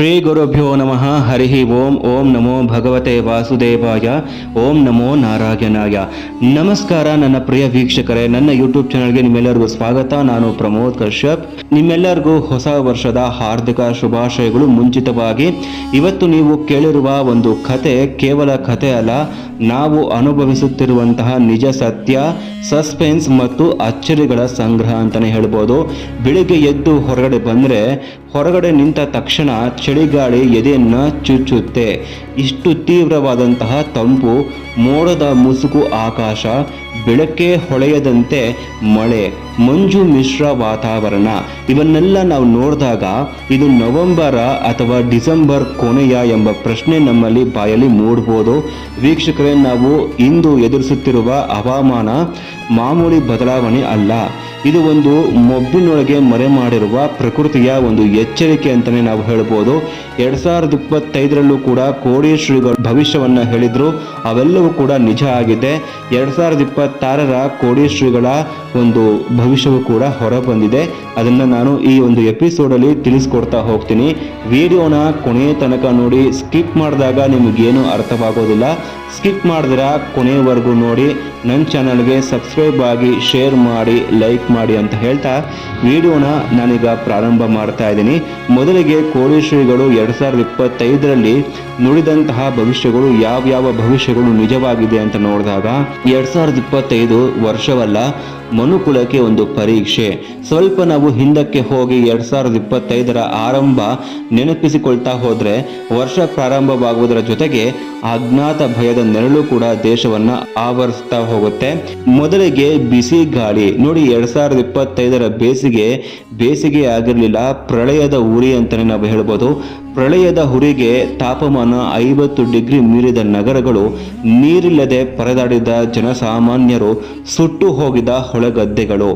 ಶ್ರೀ ಗುರುಭ್ಯೋ ನಮಃ ಹರಿ ಓಂ ಓಂ ನಮೋ ಭಗವತೆ ವಾಸುದೇವಾಯ, ಓಂ ನಮೋ ನಾರಾಯಣಾಯ. ನಮಸ್ಕಾರ ನನ್ನ ಪ್ರಿಯ ವೀಕ್ಷಕರೇ, ನನ್ನ ಯೂಟ್ಯೂಬ್ ಚಾನಲ್ಗೆ ನಿಮ್ಮೆಲ್ಲರಿಗೂ ಸ್ವಾಗತ. ನಾನು ಪ್ರಮೋದ್ ಕಶ್ಯಪ್. ನಿಮ್ಮೆಲ್ಲರಿಗೂ ಹೊಸ ವರ್ಷದ ಹಾರ್ದಿಕ ಶುಭಾಶಯಗಳು ಮುಂಚಿತವಾಗಿ. ಇವತ್ತು ನೀವು ಕೇಳಿರುವ ಒಂದು ಕತೆ ಕೇವಲ ಕತೆ ಅಲ್ಲ ನಾವು ಅನುಭವಿಸುತ್ತಿರುವಂತಹ ನಿಜ ಸತ್ಯ, ಸಸ್ಪೆನ್ಸ್ ಮತ್ತು ಅಚ್ಚರಿಗಳ ಸಂಗ್ರಹ ಅಂತಲೇ ಹೇಳ್ಬೋದು. ಬೆಳಿಗ್ಗೆ ಎದ್ದು ಹೊರಗಡೆ ಬಂದರೆ ಹೊರಗಡೆ ನಿಂತ ತಕ್ಷಣ ಚಳಿಗಾಳಿ ಎದೆಯನ್ನು ಚುಚ್ಚುತ್ತೆ. ಇಷ್ಟು ತೀವ್ರವಾದಂತಹ ತಂಪು ಮೋಡದ ಮುಸುಕು ಆಕಾಶ, ಬೆಳಕೆ ಹೊಳೆಯದಂತೆ ಮಳೆ, ಮಂಜು ಮಿಶ್ರ ವಾತಾವರಣ. ಇವನ್ನೆಲ್ಲ ನಾವು ನೋಡಿದಾಗ ಇದು ನವೆಂಬರ ಅಥವಾ ಡಿಸೆಂಬರ್ ಕೊನೆಯ ಎಂಬ ಪ್ರಶ್ನೆ ನಮ್ಮಲ್ಲಿ ಬಾಯಲ್ಲಿ ಮೂಡ್ಬೋದು. ವೀಕ್ಷಕರೇ, ನಾವು ಇಂದು ಎದುರಿಸುತ್ತಿರುವ ಹವಾಮಾನ ಮಾಮೂಲಿ ಬದಲಾವಣೆ ಅಲ್ಲ. ಇದು ಒಂದು ಮೊಬ್ಬಿನೊಳಗೆ ಮರೆ ಮಾಡಿರುವ ಪ್ರಕೃತಿಯ ಒಂದು ಎಚ್ಚರಿಕೆ ಅಂತಲೇ ನಾವು ಹೇಳ್ಬೋದು. ಎರಡ್ ಸಾವಿರದ ಇಪ್ಪತ್ತೈದರಲ್ಲೂ ಕೂಡ ಕೋಡಿ ಶ್ರೀಗಳು ಭವಿಷ್ಯವನ್ನ ಹೇಳಿದ್ರು. ಅವೆಲ್ಲವೂ ಕೂಡ ನಿಜ ಆಗಿದೆ. ಎರಡ್ ಸಾವಿರದ ಇಪ್ಪತ್ತಾರರ ಕೋಡಿ ಶ್ರೀಗಳ ಒಂದು ಭವಿಷ್ಯವು ಕೂಡ ಹೊರ ಬಂದಿದೆ ಅದನ್ನ ನಾನು ಈ ಒಂದು ಎಪಿಸೋಡಲ್ಲಿ ತಿಳಿಸ್ಕೊಡ್ತಾ ಹೋಗ್ತೀನಿ. ವಿಡಿಯೋನ ಕೊನೆಯ ತನಕ ನೋಡಿ ಸ್ಕಿಪ್ ಮಾಡಿದಾಗ ನಿಮಗೇನು ಅರ್ಥವಾಗೋದಿಲ್ಲ. ಸ್ಕಿಪ್ ಮಾಡಿದ್ರೆ ಕೊನೆಯವರೆಗೂ ನೋಡಿ ನನ್ನ ಚಾನಲ್ಗೆ ಸಬ್ಸ್ಕ್ರೈಬ್ ಆಗಿ ಶೇರ್ ಮಾಡಿ ಲೈಕ್ ಮಾಡಿ ಅಂತ ಹೇಳ್ತಾ ವಿಡಿಯೋನ ನಾನೀಗ ಪ್ರಾರಂಭ ಮಾಡ್ತಾ ಇದ್ದೀನಿ. ಮೊದಲಿಗೆ ಕೋಳಿ ಶ್ರೀಗಳು ಎರಡು ಸಾವಿರದ ಇಪ್ಪತ್ತೈದರಲ್ಲಿ ನುಡಿದಂತಹ ಭವಿಷ್ಯಗಳು ಯಾವ್ಯಾವ ಭವಿಷ್ಯಗಳು ನಿಜವಾಗಿದೆ ಅಂತ ನೋಡಿದಾಗ ಎರಡು ಸಾವಿರದ ಇಪ್ಪತ್ತೈದು ವರ್ಷವಲ್ಲ, ಮನುಕುಲಕ್ಕೆ ಒಂದು ಪರೀಕ್ಷೆ. ಸ್ವಲ್ಪ ನಾವು ಹಿಂದಕ್ಕೆ ಹೋಗಿ ಎರಡ್ ಸಾವಿರದ ಇಪ್ಪತ್ತೈದರ ಆರಂಭ ನೆನಪಿಸಿಕೊಳ್ತಾ ಹೋದ್ರೆ, ವರ್ಷ ಪ್ರಾರಂಭವಾಗುವುದರ ಜೊತೆಗೆ ಅಜ್ಞಾತ ಭಯದ ನೆರಳು ಕೂಡ ದೇಶವನ್ನ ಆವರಿಸ್ತಾ ಹೋಗುತ್ತೆ. ಮೊದಲಿಗೆ ಬಿಸಿ ಗಾಳಿ. ನೋಡಿ, ಎರಡ್ ಸಾವಿರದ ಇಪ್ಪತ್ತೈದರ ಬೇಸಿಗೆ ಬೇಸಿಗೆ ಆಗಿರಲಿಲ್ಲ ಪ್ರಳಯದ ಉರಿ ಅಂತಾನೆ ನಾವು ಹೇಳ್ಬೋದು. ಪ್ರಳಯದ ಹುರಿಗೆ ತಾಪಮಾನ ಐವತ್ತು ಡಿಗ್ರಿ ಮೀರಿದ ನಗರಗಳು ನೀರಿಲ್ಲದೆ ಪರದಾಡಿದ ಜನಸಾಮಾನ್ಯರು ಸುಟ್ಟು ಹೋಗಿದ ಹೊಳಗದ್ದೆಗಳು.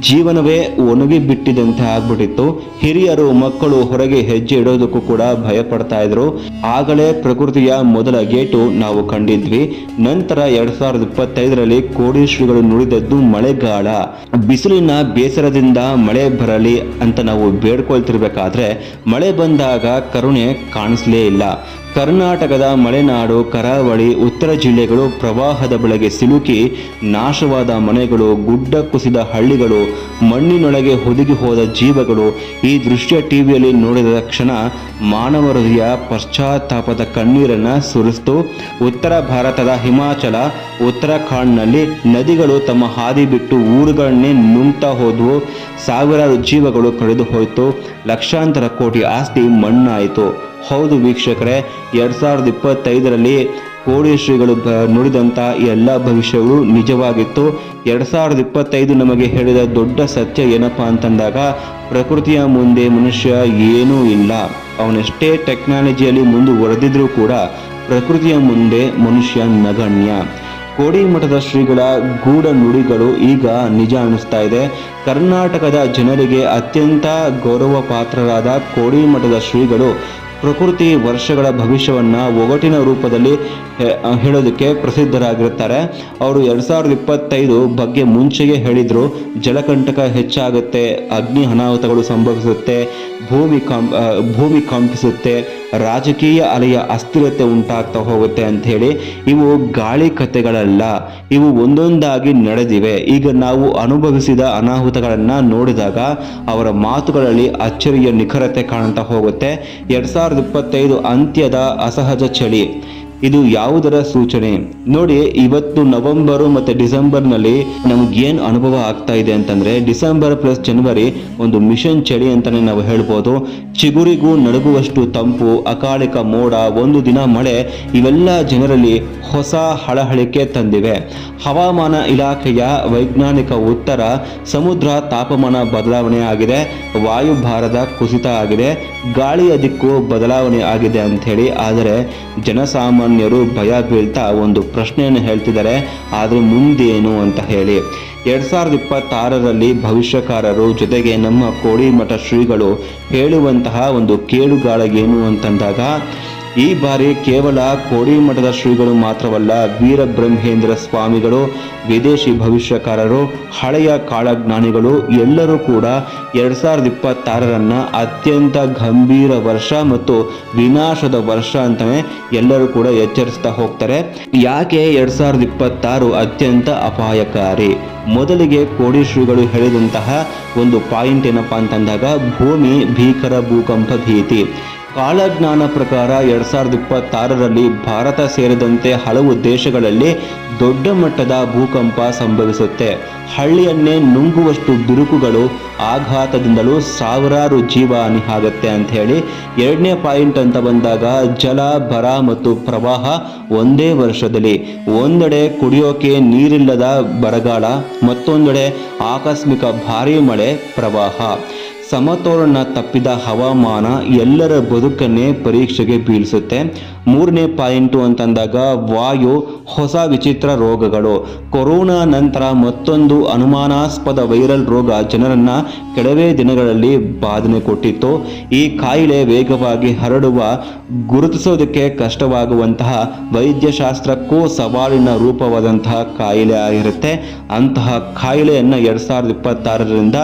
ಜೀವನವೇ ಒಣಗಿ ಬಿಟ್ಟಿದಂತೆ ಆಗ್ಬಿಟ್ಟಿತ್ತು. ಹಿರಿಯರು, ಮಕ್ಕಳು ಹೊರಗೆ ಹೆಜ್ಜೆ ಇಡೋದಕ್ಕೂ ಕೂಡ ಭಯ ಪಡ್ತಾ ಇದ್ರು. ಆಗಲೇ ಪ್ರಕೃತಿಯ ಮೊದಲ ಗೇಟು ನಾವು ಕಂಡಿದ್ವಿ. ನಂತರ ಎರಡ್ ಸಾವಿರದ ಇಪ್ಪತ್ತೈದರಲ್ಲಿ ಕೋಡೀಶ್ವರಿಗಳು ನುಡಿದದ್ದು ಮಳೆಗಾಲ. ಬಿಸಿಲಿನ ಬೇಸರದಿಂದ ಮಳೆ ಬರಲಿ ಅಂತ ನಾವು ಬೇಡ್ಕೊಳ್ತಿರ್ಬೇಕಾದ್ರೆ ಮಳೆ ಬಂದಾಗ ಕರುಣೆ ಕಾಣಿಸಲೇ ಇಲ್ಲ. ಕರ್ನಾಟಕದ ಮಲೆನಾಡು, ಕರಾವಳಿ, ಉತ್ತರ ಜಿಲ್ಲೆಗಳು ಪ್ರವಾಹದ ಬಳಗೆ ಸಿಲುಕಿ ನಾಶವಾದ ಮನೆಗಳು, ಗುಡ್ಡ ಕುಸಿದ ಹಳ್ಳಿಗಳು, ಮಣ್ಣಿನೊಳಗೆ ಹುದುಗಿ ಹೋದ ಜೀವಗಳು ಈ ದೃಶ್ಯ ಟಿವಿಯಲ್ಲಿ ನೋಡಿದ ತಕ್ಷಣ ಮಾನವ ಹೃದಯ ಪಶ್ಚಾತ್ತಾಪದ ಕಣ್ಣೀರನ್ನು ಸುರಿಸ್ತು. ಉತ್ತರ ಭಾರತದ ಹಿಮಾಚಲ, ಉತ್ತರಾಖಂಡ್ನಲ್ಲಿ ನದಿಗಳು ತಮ್ಮ ಹಾದಿ ಬಿಟ್ಟು ಊರುಗಳನ್ನೇ ನುಂಗ್ತಾ ಹೋದವು. ಸಾವಿರಾರು ಜೀವಗಳು ಕಳೆದು ಹೋಯಿತು ಲಕ್ಷಾಂತರ ಕೋಟಿ ಆಸ್ತಿ ಮಣ್ಣಾಯಿತು. ಹೌದು ವೀಕ್ಷಕರೇ, ಎರಡ್ ಸಾವಿರದ ಇಪ್ಪತ್ತೈದರಲ್ಲಿ ಕೋಡಿ ಶ್ರೀಗಳು ಬ ನುಡಿದಂಥ ಎಲ್ಲ ಭವಿಷ್ಯವು ನಿಜವಾಗಿತ್ತು. ಎರಡ್ ಸಾವಿರದ ಇಪ್ಪತ್ತೈದು ನಮಗೆ ಹೇಳಿದ ದೊಡ್ಡ ಸತ್ಯ ಏನಪ್ಪಾ ಅಂತಂದಾಗ, ಪ್ರಕೃತಿಯ ಮುಂದೆ ಮನುಷ್ಯ ಏನೂ ಇಲ್ಲ. ಅವನಷ್ಟೇ ಟೆಕ್ನಾಲಜಿಯಲ್ಲಿ ಮುಂದುವರೆದಿದ್ರೂ ಕೂಡ ಪ್ರಕೃತಿಯ ಮುಂದೆ ಮನುಷ್ಯ ನಗಣ್ಯ. ಕೋಡಿ ಮಠದ ಶ್ರೀಗಳ ಗೂಢ ನುಡಿಗಳು ಈಗ ನಿಜ ಅನಿಸ್ತಾ ಇದೆ. ಕರ್ನಾಟಕದ ಜನರಿಗೆ ಅತ್ಯಂತ ಗೌರವ ಪಾತ್ರರಾದ ಕೋಡಿ ಮಠದ ಶ್ರೀಗಳು ಪ್ರಕೃತಿ ವರ್ಷಗಳ ಭವಿಷ್ಯವನ್ನ ಒಗಟಿನ ರೂಪದಲ್ಲಿ ಹೇಳೋದಕ್ಕೆ ಪ್ರಸಿದ್ಧರಾಗಿರ್ತಾರೆ ಅವರು ಎರಡ್ ಸಾವಿರದ ಇಪ್ಪತ್ತೈದು ಬಗ್ಗೆ ಮುಂಚೆಗೆ ಹೇಳಿದರು, ಜಲಕಂಟಕ ಹೆಚ್ಚಾಗುತ್ತೆ, ಅಗ್ನಿ ಅನಾಹುತಗಳು ಸಂಭವಿಸುತ್ತೆ, ಭೂಮಿ ಕಂ ಭೂಮಿ ಕಂಪಿಸುತ್ತೆ ರಾಜಕೀಯ ಅಲೆಯ ಅಸ್ಥಿರತೆ ಉಂಟಾಗ್ತಾ ಹೋಗುತ್ತೆ ಅಂತ ಹೇಳಿ ಇವು ಗಾಳಿ ಕಥೆಗಳಲ್ಲ ಇವು ಒಂದೊಂದಾಗಿ ನಡೆದಿವೆ. ಈಗ ನಾವು ಅನುಭವಿಸಿದ ಅನಾಹುತಗಳನ್ನು ನೋಡಿದಾಗ ಅವರ ಮಾತುಗಳಲ್ಲಿ ಅಚ್ಚರಿಯ ನಿಖರತೆ ಕಾಣ್ತಾ ಹೋಗುತ್ತೆ. ಎರಡ್ ಸಾವಿರದ ಇಪ್ಪತ್ತೈದು ಅಂತ್ಯದ ಅಸಹಜ ಚಳಿ. ಇದು ಯಾವುದರ ಸೂಚನೆ? ನೋಡಿ, ಇವತ್ತು ನವೆಂಬರು ಮತ್ತೆ ಡಿಸೆಂಬರ್ನಲ್ಲಿ ಏನ್ ಅನುಭವ ಆಗ್ತಾ ಇದೆ ಅಂತಂದ್ರೆ, ಡಿಸೆಂಬರ್ ಪ್ಲಸ್ ಜನವರಿ ಒಂದು ಮಿಷನ್ ಚಳಿ ಅಂತಾನೆ ನಾವು ಹೇಳ್ಬೋದು. ಚಿಗುರಿಗೂ ನಡುಗುವಷ್ಟು ತಂಪು, ಅಕಾಲಿಕ ಮೋಡ, ಒಂದು ದಿನ ಮಳೆ, ಇವೆಲ್ಲ ಜನರಲ್ಲಿ ಹೊಸ ಹಳಹಳಿಕೆ ತಂದಿವೆ. ಹವಾಮಾನ ಇಲಾಖೆಯ ವೈಜ್ಞಾನಿಕ ಉತ್ತರ, ಸಮುದ್ರ ತಾಪಮಾನ ಬದಲಾವಣೆ ಆಗಿದೆ ವಾಯುಭಾರದ ಕುಸಿತ ಆಗಿದೆ, ಗಾಳಿಯ ದಿಕ್ಕು ಬದಲಾವಣೆ ಆಗಿದೆ ಅಂತ ಹೇಳಿ ಆದರೆ ಜನಸಾಮಾನ್ಯರು ಭಯ ಬೀಳ್ತಾ ಒಂದು ಪ್ರಶ್ನೆಯನ್ನು ಹೇಳ್ತಿದ್ದಾರೆ, ಆದರೆ ಮುಂದೇನು ಅಂತ ಹೇಳಿ. ಎರಡ್ ಸಾವಿರದ ಇಪ್ಪತ್ತಾರರಲ್ಲಿ ಭವಿಷ್ಯಕಾರರು ಜೊತೆಗೆ ನಮ್ಮ ಕೋಡಿಮಠ ಶ್ರೀಗಳು ಹೇಳುವಂತಹ ಒಂದು ಕೇಳುಗಾಳ ಏನು ಅಂತಂದಾಗ ಈ ಬಾರಿ ಕೇವಲ ಕೋಡಿಮಠದ ಶ್ರೀಗಳು ಮಾತ್ರವಲ್ಲ ವೀರಬ್ರಹ್ಮೇಂದ್ರ ಸ್ವಾಮಿಗಳು, ವಿದೇಶಿ ಭವಿಷ್ಯಕಾರರು, ಹಳೆಯ ಕಾಳಜ್ಞಾನಿಗಳು, ಎಲ್ಲರೂ ಕೂಡ ಎರಡ್ ಸಾವಿರದ ಇಪ್ಪತ್ತಾರರನ್ನ ಅತ್ಯಂತ ಗಂಭೀರ ವರ್ಷ ಮತ್ತು ವಿನಾಶದ ವರ್ಷ ಅಂತಲೇ ಎಲ್ಲರೂ ಕೂಡ ಎಚ್ಚರಿಸ್ತಾ ಹೋಗ್ತಾರೆ. ಯಾಕೆ ಎರಡ್ ಸಾವಿರದ ಇಪ್ಪತ್ತಾರು ಅತ್ಯಂತ ಅಪಾಯಕಾರಿ? ಮೊದಲಿಗೆ ಕೋಡಿ ಶ್ರೀಗಳು ಹೇಳಿದಂತಹ ಒಂದು ಪಾಯಿಂಟ್ ಏನಪ್ಪಾ ಅಂತಂದಾಗ, ಭೂಮಿ ಭೀಕರ ಭೂಕಂಪ ಭೀತಿ. ಕಾಲಜ್ಞಾನ ಪ್ರಕಾರ ಎರಡ್ ಸಾವಿರದ ಇಪ್ಪತ್ತಾರರಲ್ಲಿ ಭಾರತ ಸೇರಿದಂತೆ ಹಲವು ದೇಶಗಳಲ್ಲಿ ದೊಡ್ಡ ಮಟ್ಟದ ಭೂಕಂಪ ಸಂಭವಿಸುತ್ತೆ. ಹಳ್ಳಿಯನ್ನೇ ನುಂಗುವಷ್ಟು ಬಿರುಕುಗಳು ಆಘಾತದಿಂದಲೂ ಸಾವಿರಾರು ಜೀವ ಆಗುತ್ತೆ ಅಂತ ಹೇಳಿ ಎರಡನೇ ಪಾಯಿಂಟ್ ಅಂತ ಬಂದಾಗ ಜಲ, ಬರ ಮತ್ತು ಪ್ರವಾಹ ಒಂದೇ ವರ್ಷದಲ್ಲಿ ಒಂದೆಡೆ ಕುಡಿಯೋಕೆ ನೀರಿಲ್ಲದ ಬರಗಾಲ, ಮತ್ತೊಂದೆಡೆ ಆಕಸ್ಮಿಕ ಭಾರೀ ಮಳೆ, ಪ್ರವಾಹ. ಸಮತೋಲನ ತಪ್ಪಿದ ಹವಾಮಾನ ಎಲ್ಲರ ಬದುಕನ್ನೇ ಪರೀಕ್ಷೆಗೆ ಬೀಳಿಸುತ್ತೆ. ಮೂರನೇ ಪಾಯಿಂಟು ಅಂತಂದಾಗ, ವಾಯು ಹೊಸ ವಿಚಿತ್ರ ರೋಗಗಳು. ಕೊರೋನಾ ನಂತರ ಮತ್ತೊಂದು ಅನುಮಾನಾಸ್ಪದ ವೈರಲ್ ರೋಗ ಜನರನ್ನ ಕೆಲವೇ ದಿನಗಳಲ್ಲಿ ಬಾಧನೆ ಕೊಟ್ಟಿತ್ತು. ಈ ಕಾಯಿಲೆ ವೇಗವಾಗಿ ಹರಡುವ, ಗುರುತಿಸೋದಕ್ಕೆ ಕಷ್ಟವಾಗುವಂತಹ ವೈದ್ಯಶಾಸ್ತ್ರಕ್ಕೂ ಸವಾಲಿನ ರೂಪವಾದಂತಹ ಕಾಯಿಲೆ ಆಗಿರುತ್ತೆ. ಅಂತಹ ಕಾಯಿಲೆಯನ್ನು ಎರಡು ಸಾವಿರದ ಇಪ್ಪತ್ತಾರರಿಂದ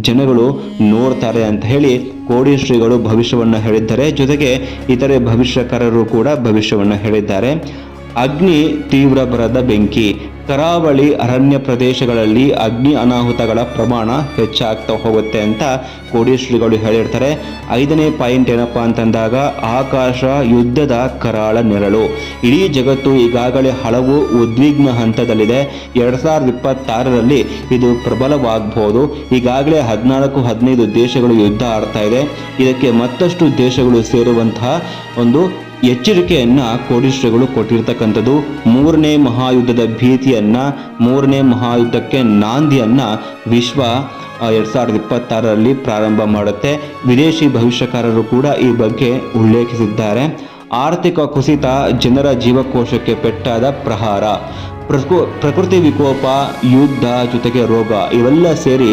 ಜನಗಳು ನೋಡ್ತಾರೆ ಅಂತ ಹೇಳಿ ಕೋಡಿ ಶ್ರೀಗಳು ಭವಿಷ್ಯವನ್ನು ಹೇಳಿದ್ದಾರೆ. ಜೊತೆಗೆ ಇತರೆ ಭವಿಷ್ಯಕಾರರು ಕೂಡ ಭವಿಷ್ಯವನ್ನು ಹೇಳಿದ್ದಾರೆ. ಅಗ್ನಿ ತೀವ್ರ ಬರದ ಬೆಂಕಿ. ಕರಾವಳಿ ಅರಣ್ಯ ಪ್ರದೇಶಗಳಲ್ಲಿ ಅಗ್ನಿ ಅನಾಹುತಗಳ ಪ್ರಮಾಣ ಹೆಚ್ಚಾಗ್ತಾ ಹೋಗುತ್ತೆ ಅಂತ ಕೋಡಿ ಶ್ರೀಗಳು ಹೇಳಿರ್ತಾರೆ. ಐದನೇ ಪಾಯಿಂಟ್ ಏನಪ್ಪ ಅಂತಂದಾಗ ಆಕಾಶ ಯುದ್ಧದ ಕರಾಳ ನೆರಳು. ಇಡೀ ಜಗತ್ತು ಈಗಾಗಲೇ ಹಲವು ಉದ್ವಿಗ್ನ ಹಂತದಲ್ಲಿದೆ. ಎರಡ್ ಸಾವಿರದ ಇಪ್ಪತ್ತಾರರಲ್ಲಿ ಇದು ಪ್ರಬಲವಾಗಬಹುದು ಈಗಾಗಲೇ ಹದಿನಾಲ್ಕು, ಹದಿನೈದು ದೇಶಗಳು ಯುದ್ಧ ಆಡ್ತಾ ಇದೆ. ಇದಕ್ಕೆ ಮತ್ತಷ್ಟು ದೇಶಗಳು ಸೇರುವಂತಹ ಒಂದು ಎಚ್ಚರಿಕೆಯನ್ನ ಕೋಡಿಶ್ರಗಳು ಕೊಟ್ಟಿರ್ತಕ್ಕಂಥದ್ದು. ಮೂರನೇ ಮಹಾಯುದ್ಧದ ಭೀತಿಯನ್ನ, ಮೂರನೇ ಮಹಾಯುದ್ಧಕ್ಕೆ ನಾಂದಿಯನ್ನ ವಿಶ್ವ ಎರಡ್ ಸಾವಿರದ ಇಪ್ಪತ್ತಾರರಲ್ಲಿ ಪ್ರಾರಂಭ ಮಾಡುತ್ತೆ. ವಿದೇಶಿ ಭವಿಷ್ಯಕಾರರು ಕೂಡ ಈ ಬಗ್ಗೆ ಉಲ್ಲೇಖಿಸಿದ್ದಾರೆ. ಆರ್ಥಿಕ ಕುಸಿತ ಜನರ ಜೀವಕೋಶಕ್ಕೆ ಪೆಟ್ಟಾದ ಪ್ರಹಾರ. ಪ್ರಕೃ, ಪ್ರಕೃತಿ ವಿಕೋಪ, ಯುದ್ಧ ಜೊತೆಗೆ ರೋಗ ಇವೆಲ್ಲ ಸೇರಿ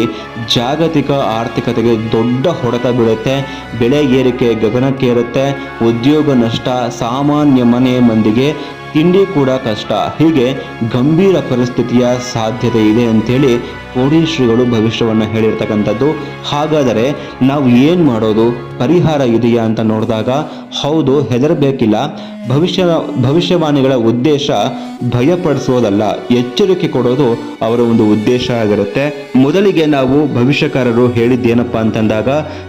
ಜಾಗತಿಕ ಆರ್ಥಿಕತೆಗೆ ದೊಡ್ಡ ಹೊಡೆತ ಬೀಳುತ್ತೆ. ಬೆಳೆ ಏರಿಕೆ ಗಗನಕ್ಕೇರುತ್ತೆ. ಉದ್ಯೋಗ ನಷ್ಟ, ಸಾಮಾನ್ಯ ಮನೆ ಮಂದಿಗೆ ತಿಂಡಿ ಕೂಡ ಕಷ್ಟ. ಹೀಗೆ ಗಂಭೀರ ಪರಿಸ್ಥಿತಿಯ ಸಾಧ್ಯತೆ ಇದೆ ಅಂಥೇಳಿ ಕೋಡಿ ಶ್ರೀಗಳು ಭವಿಷ್ಯವನ್ನು ಹೇಳಿರ್ತಕ್ಕಂಥದ್ದು. ಹಾಗಾದರೆ ನಾವು ಏನು ಮಾಡೋದು? ಪರಿಹಾರ ಇದೆಯಾ ಅಂತ ನೋಡಿದಾಗ, ಹೌದು, ಹೆದರಬೇಕಿಲ್ಲ. ಭವಿಷ್ಯ, ಭವಿಷ್ಯವಾಣಿಗಳ ಉದ್ದೇಶ ಭಯಪಡಿಸೋದಲ್ಲ. ಎಚ್ಚರಿಕೆ ಕೊಡೋದು ಅವರ ಒಂದು ಉದ್ದೇಶ ಆಗಿರುತ್ತೆ. ಮೊದಲಿಗೆ ನಾವು ಭವಿಷ್ಯಕಾರರು ಹೇಳಿದ್ದೇನಪ್ಪ ಅಂತಂದಾಗ,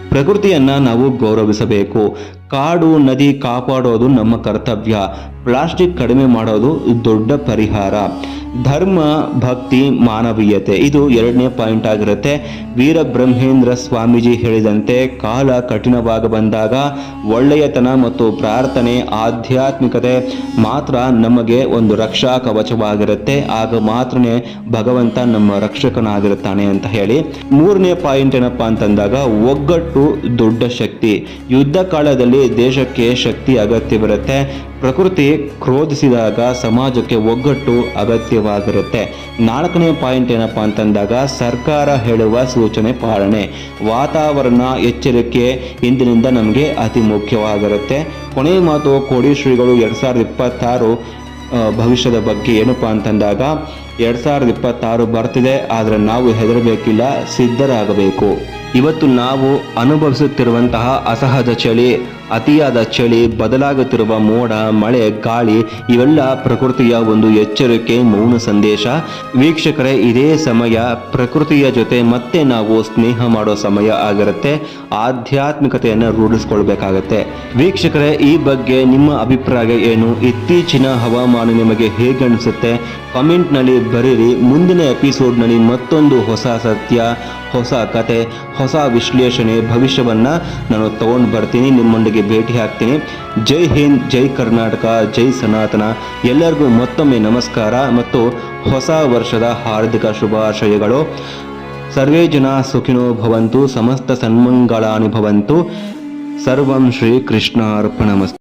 ಪ್ರಕೃತಿಯನ್ನು ನಾವು ಗೌರವಿಸಬೇಕು. ಕಾಡು, ನದಿ ಕಾಪಾಡೋದು ನಮ್ಮ ಕರ್ತವ್ಯ. ಪ್ಲಾಸ್ಟಿಕ್ ಕಡಿಮೆ ಮಾಡೋದು ದೊಡ್ಡ ಪರಿಹಾರ. ಧರ್ಮ, ಭಕ್ತಿ, ಮಾನವೀಯತೆ, ಇದು ಎರಡನೇ ಪಾಯಿಂಟ್ ಆಗಿರುತ್ತೆ. ವೀರಬ್ರಹ್ಮೇಂದ್ರ ಸ್ವಾಮೀಜಿ ಹೇಳಿದಂತೆ ಕಾಲ ಕಠಿಣವಾಗಿ ಬಂದಾಗ ಒಳ್ಳೆಯತನ ಮತ್ತು ಪ್ರಾರ್ಥನೆ, ಆಧ್ಯಾತ್ಮಿಕತೆ ಮಾತ್ರ ನಮಗೆ ಒಂದು ರಕ್ಷಾ ಕವಚವಾಗಿರುತ್ತೆ. ಆಗ ಮಾತ್ರ ಭಗವಂತ ನಮ್ಮ ರಕ್ಷಕನಾಗಿರುತ್ತಾನೆ ಅಂತ ಹೇಳಿ. ಮೂರನೇ ಪಾಯಿಂಟ್ ಏನಪ್ಪ ಅಂತಂದಾಗ ಒಗ್ಗಟ್ಟು ದೊಡ್ಡ ಶಕ್ತಿ. ಯುದ್ಧ ಕಾಲದಲ್ಲಿ ದೇಶಕ್ಕೆ ಶಕ್ತಿ ಅಗತ್ಯವಿರುತ್ತೆ ಪ್ರಕೃತಿ ಕ್ರೋಧಿಸಿದಾಗ ಸಮಾಜಕ್ಕೆ ಒಗ್ಗಟ್ಟು ಅಗತ್ಯವಾಗಿರುತ್ತೆ. ನಾಲ್ಕನೇ ಪಾಯಿಂಟ್ ಏನಪ್ಪ ಅಂತಂದಾಗ ಸರ್ಕಾರ ಹೇಳುವ ಸೂಚನೆ ಪಾಲನೆ. ವಾತಾವರಣ ಎಚ್ಚರಿಕೆ ಇಂದಿನಿಂದ ನಮಗೆ ಅತಿ ಮುಖ್ಯವಾಗಿರುತ್ತೆ. ಕೊನೆಯ ಮಾತು ಕೋಡಿ ಶ್ರೀಗಳು ಎರಡ್ ಸಾವಿರದ ಇಪ್ಪತ್ತಾರು ಭವಿಷ್ಯದ ಬಗ್ಗೆ ಏನಪ್ಪ ಅಂತಂದಾಗ ಎರಡು ಸಾವಿರದ ಇಪ್ಪತ್ತಾರು ಬರ್ತಿದೆ, ಆದರೆ ನಾವು ಹೆದರಬೇಕಿಲ್ಲ, ಸಿದ್ಧರಾಗಬೇಕು. ಇವತ್ತು ನಾವು ಅನುಭವಿಸುತ್ತಿರುವಂತಹ ಅಸಹಜ ಚಳಿ, ಅತಿಯಾದ ಚಳಿ, ಬದಲಾಗುತ್ತಿರುವ ಮೋಡ, ಮಳೆ, ಗಾಳಿ, ಇವೆಲ್ಲ ಪ್ರಕೃತಿಯ ಒಂದು ಎಚ್ಚರಿಕೆ, ಮೌನ ಸಂದೇಶ. ವೀಕ್ಷಕರೇ, ಇದೇ ಸಮಯ ಪ್ರಕೃತಿಯ ಜೊತೆ ಮತ್ತೆ ನಾವು ಸ್ನೇಹ ಮಾಡೋ ಸಮಯ ಆಗಿರುತ್ತೆ. ಆಧ್ಯಾತ್ಮಿಕತೆಯನ್ನು ರೂಢಿಸ್ಕೊಳ್ಬೇಕಾಗತ್ತೆ. ವೀಕ್ಷಕರೇ, ಈ ಬಗ್ಗೆ ನಿಮ್ಮ ಅಭಿಪ್ರಾಯ ಏನು? ಇತ್ತೀಚಿನ ಹವಾಮಾನ ನಿಮಗೆ ಹೇಗೆ ಅನಿಸುತ್ತೆ ಕಮೆಂಟ್ನಲ್ಲಿ ಬರೀರಿ, ಮುಂದಿನ ಎಪಿಸೋಡ್ನಲ್ಲಿ ಮತ್ತೊಂದು ಹೊಸ ಸತ್ಯ, ಹೊಸ ಕತೆ, ಹೊಸ ವಿಶ್ಲೇಷಣೆ ಭವಿಷ್ಯವನ್ನ ನಾನು ತಗೊಂಡು ಬರ್ತೀನಿ, ನಿಮ್ಮೊಂದಿಗೆ ಭೇಟಿ ಆಗ್ತೀನಿ. ಜೈ ಹಿಂದ್, ಜೈ ಕರ್ನಾಟಕ, ಜೈ ಸನಾತನ. ಎಲ್ಲರಿಗೂ ಮತ್ತೊಮ್ಮೆ ನಮಸ್ಕಾರ ಮತ್ತು ಹೊಸ ವರ್ಷದ ಹಾರ್ದಿಕ ಶುಭಾಶಯಗಳು. ಸರ್ವೇ ಜನ ಸುಖಿನೋ ಭವಂತು, ಸಮಸ್ತ ಸನ್ಮಂಗಳಾನಿ ಭವಂತು ಸರ್ವಂ ಶ್ರೀ ಕೃಷ್ಣ ಅರ್ಪಣಮಸ್ತು